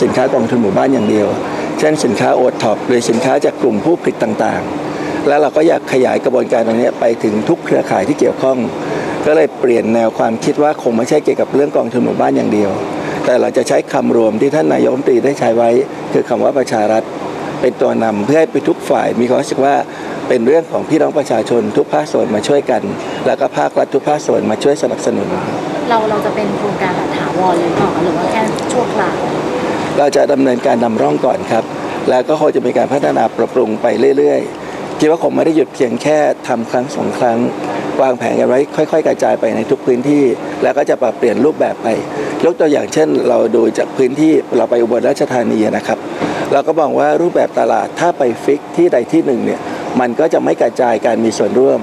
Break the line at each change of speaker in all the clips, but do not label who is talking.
สินค้ากองทุนหมู่บ้านอย่างเดียว เช่นสินค้าโอท็อปหรือสินค้าจากกลุ่มผู้ผลิตต่างๆ แล้วเราก็อยากขยายกระบวนการตรงนี้ไปถึงทุกเครือข่ายที่เกี่ยวข้อง ก็เลยเปลี่ยนแนวความคิดว่าคงไม่ใช่เกี่ยวกับเรื่องกองทุนหมู่บ้านอย่างเดียว แต่เราจะใช้คำรวมที่ท่านนายกรัฐมนตรีได้ใช้ไว้ คือคำว่าประชารัฐเป็นตัวนำเพื่อให้ไปทุกฝ่ายมีความรู้สึกว่าเป็นเรื่องของพี่น้องประชาชนทุกภาคส่วนมาช่วยกัน แล้วก็ภาครัฐทุกภาคส่วนมาช่วยสนับสนุน
เราเราจะเป็นโครงการแบบถาวรเลยหรือเปล่าหรือว่าแค่ชั่วคราว
เราจะดำเนินการนำร่องก่อนครับ แล้วก็คงจะมีการพัฒนาปรับปรุงไปเรื่อยๆคิดว่าคงไม่ได้หยุดเพียงแค่ทำครั้งสองครั้ง วางแผนกันไว้ค่อยๆ กระจายไปในทุกพื้นที่ แล้วก็จะปรับเปลี่ยนรูปแบบไปยกตัวอย่างเช่น เราดูจากพื้นที่เราไปอุบลราชธานีนะครับ เราก็มองว่ารูปแบบตลาดถ้าไปฟิกที่ใดที่หนึ่งเนี่ยมันก็จะไม่กระจายการมีส่วนร่วม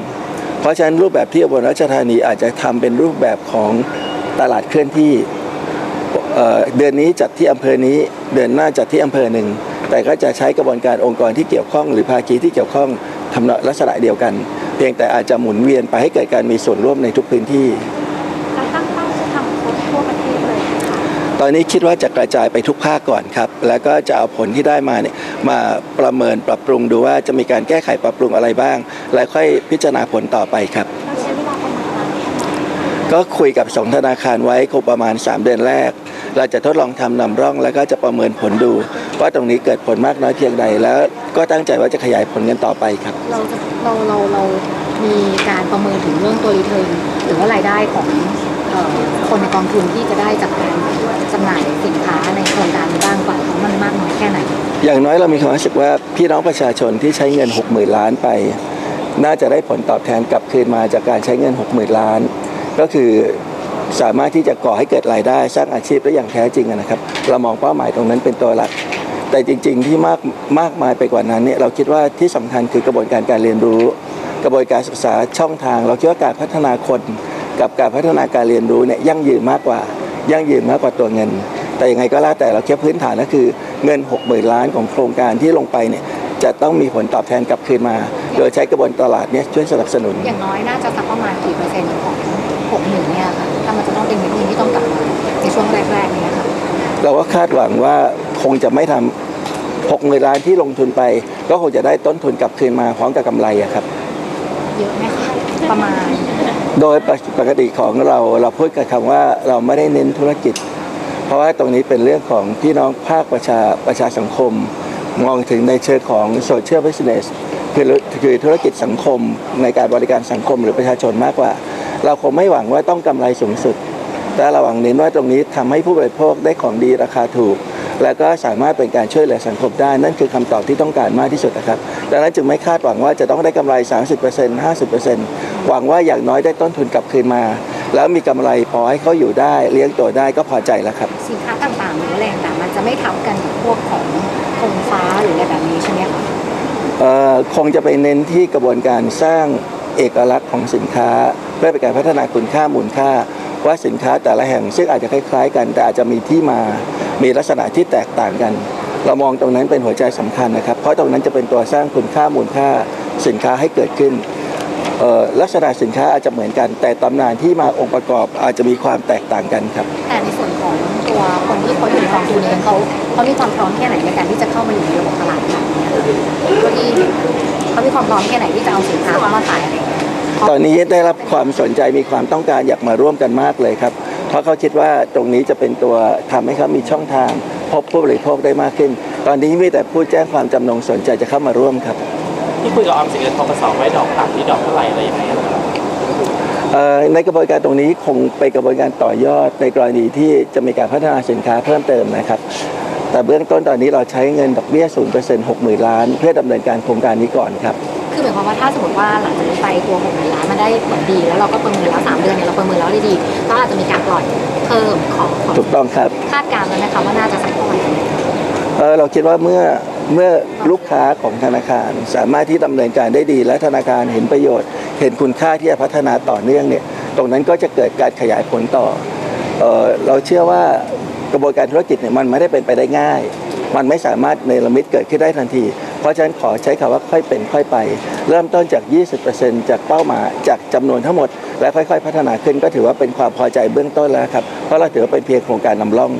เพราะฉะนั้นรูปแบบที่อุบลราชธานีอาจจะทำเป็นรูปแบบของตลาดเคลื่อนที่ เอ่อเดือนนี้จัดที่อำเภอนี้เดือนหน้าจัดที่อำเภอหนึ่ง แต่ก็จะใช้กระบวนการองค์กรที่เกี่ยวข้อง หรือภาคีที่เกี่ยวข้องทำลักษณะเดียวกัน เพียงแต่อาจจะหมุนเวียนไปให้เกิดการมีส่วนร่วมในทุกพื้นที่
จะตั้งเป้าจะทำครบทั่วประเทศเลยค่ะ
ตอนนี้คิดว่าจะกระจายไปทุกภาคก่อนครับ แล้วก็จะเอาผลที่ได้มาเนี่ยมาประเมินปรับปรุงดูว่าจะมีการแก้ไขปรับปรุงอะไรบ้าง แล้วค่อยพิจารณาผลต่อไปครับ
เราใช้เวลาประมาณนั้น
ก็คุยกับสองธนาคารไว้คงประมาณ 3 เดือนแรก เราจะทดลองทำนำร่อง แล้วก็จะประเมินผลดู ว่าตรงนี้เกิดผลมากน้อยเพียงใดแล้ว ก็ตั้งใจว่าจะขยายผลกันต่อไปครับ
เราจะเราเราเรามีการประเมินถึงเรื่องตัวรีเทิร์นหรือว่ารายได้ของเอ่อคนในกองทุนที่จะได้จากการจำหน่ายสินค้าในโครงการนี้บ้างเปล่าเพราะมันมากน้อยแค่ไหน
อย่างน้อยเรามีความรู้สึกว่าพี่น้องประชาชนที่ใช้เงิน 60,000 ล้านไป น่าจะได้ผลตอบแทนกลับคืนมาจากการใช้เงิน 60,000 ล้าน ก็คือ สามารถที่จะก่อให้เกิดรายได้สร้างอาชีพได้อย่างแท้จริงนะครับเรามองเป้าหมายตรงนั้นเป็นตัวหลัก แต่จริง ๆ ที่มากมากมายไปกว่านั้นเนี่ยเราคิดว่าที่สำคัญคือกระบวนการการเรียนรู้ กระบวนการศึกษาช่องทาง เราคิดว่าการพัฒนาคน กับการพัฒนาการเรียนรู้เนี่ยยั่งยืนมากกว่า ยั่งยืนมากกว่าตัวเงิน แต่ยังไงก็แล้วแต่เราแค่พื้นฐานก็คือเงิน 60,000ล้านของโครงการที่ลงไปเนี่ยจะต้องมีผลตอบแทนกลับคืนมา โดยใช้กระบวนตลาดเนี่ยช่วยสนับสนุน
อย่างน้อยน่าจะสักประมาณกี่เปอร์เซ็นต์ของ หกหนึ่งเนี่ยค่ะถ้ามันจะต้องเป็นเงินทุนที่ต้องกลับมาในช่วงแรกๆเนี่ยค่ะ
เราก็คาดหวังว่าคงจะไม่ทำ60,000ล้านที่ลงทุนไป ก็คงจะได้ต้นทุนกลับคืนมาพร้อมกับกำไรอะครับ
เยอะไหมคะประมาณ
โดยปกติของเราเราพูดกับคำว่าเราไม่ได้เน้นธุรกิจ เพราะว่าตรงนี้เป็นเรื่องของพี่น้องภาคประชาประชาสังคม มองถึงในเชิงของโซเชียลบิสเนสคือคือธุรกิจสังคมในการบริการสังคมหรือประชาชนมากกว่า เราคงไม่หวังว่าต้องกำไรสูงสุด แต่เราหวังเน้นว่าตรงนี้ทำให้ผู้บริโภคได้ของดีราคาถูก แล้วก็สามารถเป็นการช่วยเหลือสังคมได้ นั่นคือคำตอบที่ต้องการมากที่สุดนะครับ ดังนั้นจึงไม่คาดหวังว่าจะต้องได้กำไร 30% 50%หวังว่าอย่างน้อยได้ต้นทุนกลับคืนมา แล้วมีกำไรพอให้เขาอยู่ได้เลี้ยงตัวได้ก็พอใจแล้วครับ
สินค้าต่างๆหรืออะไรต่างๆมันจะไม่ทับกันกับพวกของธงฟ้าหรืออะไรแบบนี้ใช่ไหมคะ
เอ่อคงจะไปเน้นที่กระบวนการสร้าง เอกลักษณ์ของสินค้า เพื่อเป็นการพัฒนาคุณค่ามูลค่า ว่าสินค้าแต่ละแห่งซึ่งอาจจะคล้าย ๆ กัน แต่อาจจะมีที่มา มีลักษณะที่แตกต่างกัน เรามองตรงนั้นเป็นหัวใจสำคัญนะครับ เพราะตรงนั้นจะเป็นตัวสร้างคุณค่ามูลค่าสินค้าให้เกิดขึ้นลักษณะสินค้าอาจจะเหมือนกัน แต่ตำนานที่มาองค์ประกอบอาจจะมีความแตกต่างกันครับ
แต่ในส่วนของตัวคนที่เขาอยู่ในกองทุนเองเขาเขามีความพร้อมแค่ไหนในการที่จะเข้ามาอยู่ในระบบตลาดแบบนี้ตัวที่เขามีความพร้อมแค่ไหนที่จะเอาสินค้าเข้ามาขายอะไร
ตอนนี้ได้รับความสนใจมีความต้องการอยากมาร่วมกันมากเลยครับ เพราะเขาคิดว่าตรงนี้จะเป็นตัวทำให้เขามีช่องทาง พบผู้บริโภคได้มากขึ้น ตอนนี้มีแต่ผู้แจ้งความจำนงสนใจจะเข้ามาร่วมครับ
ที่คุยกับออมสินกับทกสไว้ดอกต่ำที่ดอกเท่าไหร่อะไรยังไงครับ
เอ่อในกระบวนการตรงนี้คงเป็นกระบวนการต่อยอดในกรณีที่จะมีการพัฒนาสินค้าเพิ่มเติมนะครับ แต่เบื้องต้นตอนนี้เราใช้เงินดอกเบี้ย0% 60,000 ล้าน เพื่อดำเนินการโครงการนี้ก่อนครับ
คือหมายความว่าถ้าสมมติว่าหลังจากนี้ไปตัวหกหมื่นล้านมันได้ผลดี แล้วเราก็ประเมินแล้วสามเดือนเนี่ยเราประเมินแล้วได้ดีก็อาจจะมีการปล่อยเพิ่มของของ
ถูกต้องครับ
คาดการณ์แล้วนะคะว่าน่าจะสักเท่าไหร่
เออเราคิดว่าเมื่อเมื่อลูกค้าของธนาคารสามารถที่ดำเนินการได้ดี และธนาคารเห็นประโยชน์ เห็นคุณค่าที่จะพัฒนาต่อเนื่องเนี่ยตรงนั้นก็จะเกิดการขยายผลต่อเออเราเชื่อว่ากระบวนการธุรกิจเนี่ยมันไม่ได้เป็นไปได้ง่าย มันไม่สามารถเนรมิตเกิดขึ้นได้ทันที เพราะฉะนั้นขอใช้คำว่าค่อยเป็นค่อยไป เริ่มต้นจาก 20%จากเป้าหมายจากจำนวนทั้งหมด และค่อยๆ พัฒนาขึ้นก็ถือว่าเป็นความพอใจเบื้องต้นแล้วครับเพราะเราถือว่าเป็นเพียงโครงการนำร่อง